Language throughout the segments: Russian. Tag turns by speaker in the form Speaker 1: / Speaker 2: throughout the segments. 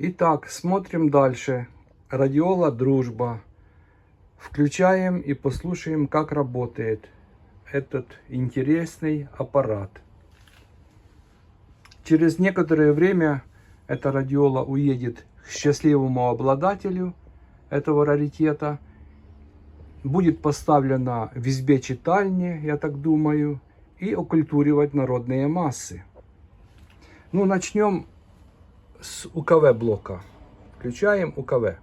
Speaker 1: Итак, смотрим дальше. Радиола «Дружба». Включаем и послушаем, как работает этот интересный аппарат. Через некоторое время эта радиола уедет к счастливому обладателю этого раритета. Будет поставлена в избе читальни, я так думаю, и оккультуривать народные массы. Ну, начнем с УКВ блока. Включаем УКВ.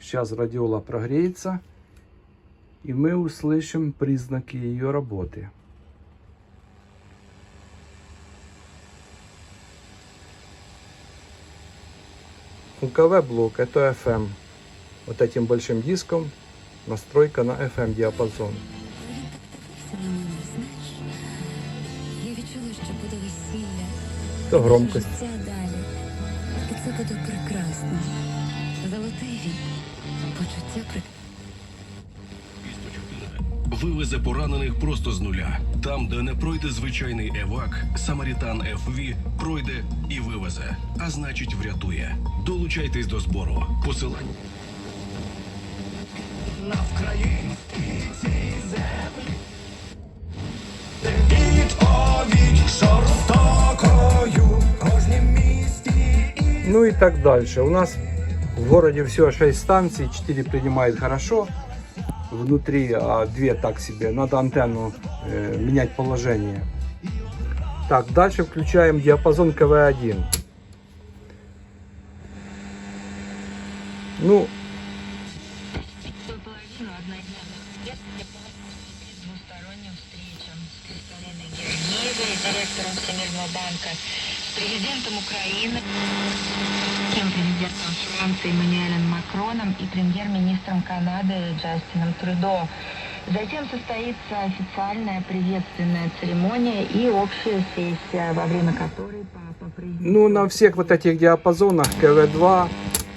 Speaker 1: Сейчас радиола прогреется, и мы услышим признаки ее работы. УКВ блок это FM. Вот этим большим диском настройка на FM диапазон.
Speaker 2: Що буде весілля.
Speaker 1: То громкость.
Speaker 2: Життя далі. І це буде прекрасно. Золотий вік. Почуття прекрасне.
Speaker 3: Вивезе поранених просто з нуля. Там, де не пройде звичайний евак, Самарітан FV пройде і вивезе, а значить врятує. Долучайтесь до збору. Посилання.
Speaker 1: Ну и так дальше. У нас в городе всего 6 станций, 4 принимает хорошо внутри, а 2 так себе. Надо антенну э, менять положение. Так, дальше включаем диапазон КВ1. Ну,
Speaker 4: директором Всемирного банка, президентом Украины, президентом Франции Эммануэлем Макроном и премьер-министром Канады Джастином Трюдо. Затем состоится официальная приветственная церемония и общая сессия, во время которой папа произнесет...
Speaker 1: ну, на всех вот этих диапазонах КВ2,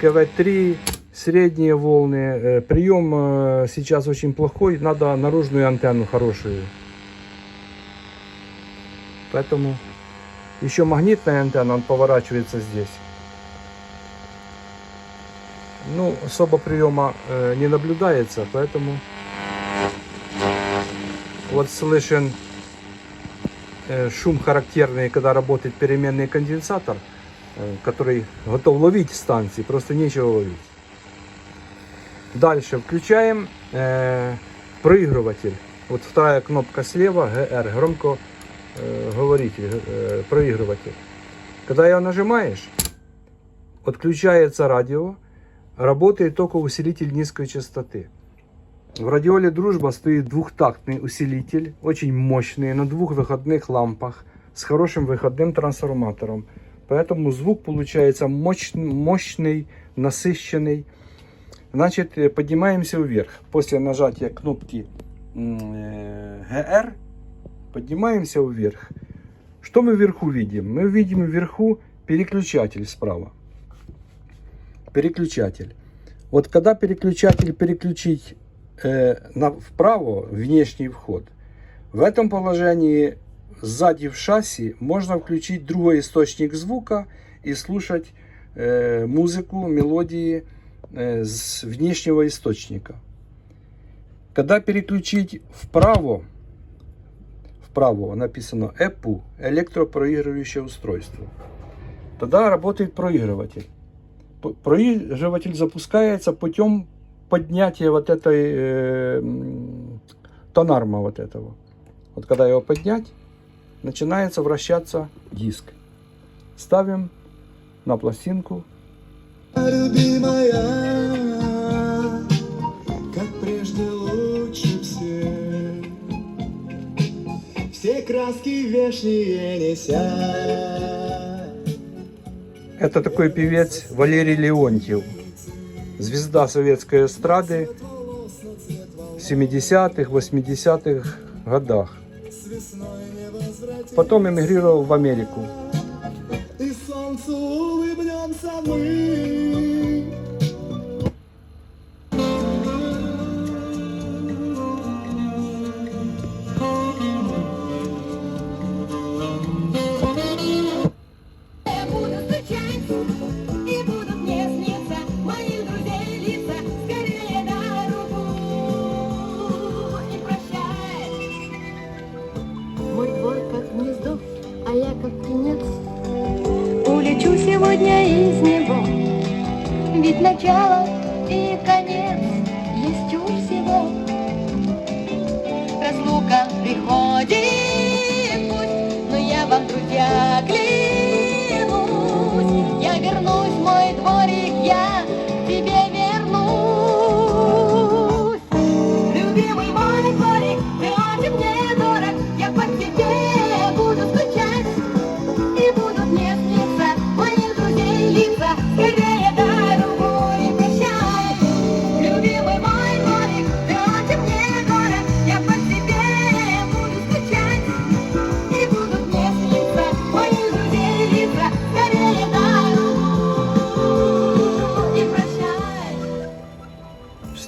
Speaker 1: КВ3, средние волны. э, Прием э, сейчас очень плохой, надо наружную антенну хорошую. Поэтому еще магнитная антенна, он поворачивается здесь. Ну, особо приема э, не наблюдается, поэтому вот слышен э, шум характерный, когда работает переменный конденсатор, э, который готов ловить станции, просто нечего ловить. Дальше включаем э, проигрыватель. Вот вторая кнопка слева, GR, громко э, говоритель, э, проигрыватель. Когда ее нажимаешь, отключается радио, работает только усилитель низкой частоты. В радиоле «Дружба» стоит двухтактный усилитель, очень мощный, на двух выходных лампах, с хорошим выходным трансформатором. Поэтому звук получается мощ- мощный, насыщенный. Значит, э, поднимаемся вверх. После нажатия кнопки м, э, GR поднимаемся вверх. Что мы вверху видим? Мы видим вверху переключатель справа. Переключатель. Вот когда переключатель переключить э, на, вправо, внешний вход, в этом положении сзади в шасси можно включить другой источник звука и слушать э, музыку, мелодии э, с внешнего источника. Когда переключить вправо, вправо написано EPU, электропроигрывающее устройство, тогда работает проигрыватель. Проигрыватель запускается путем поднятия вот этой э, тонарма вот этого. Вот когда его поднять, начинается вращаться диск. Ставим на пластинку.
Speaker 5: любимая, Все краски вешние неся.
Speaker 1: Это такой певец Валерий Леонтьев. Звезда советской эстрады в 70-х, 80-х годах. Потом эмигрировал в Америку.
Speaker 5: И солнцу улыбнемся мы.
Speaker 6: Сегодня из него, ведь начало и конец есть у всего. Разлука приходит пусть, но я вам, друзья, клянусь, я вернусь мой дворик, я к тебе вернусь. Любимый мой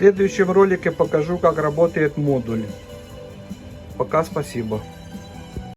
Speaker 1: следующем ролике покажу, как работает модуль. Пока спасибо.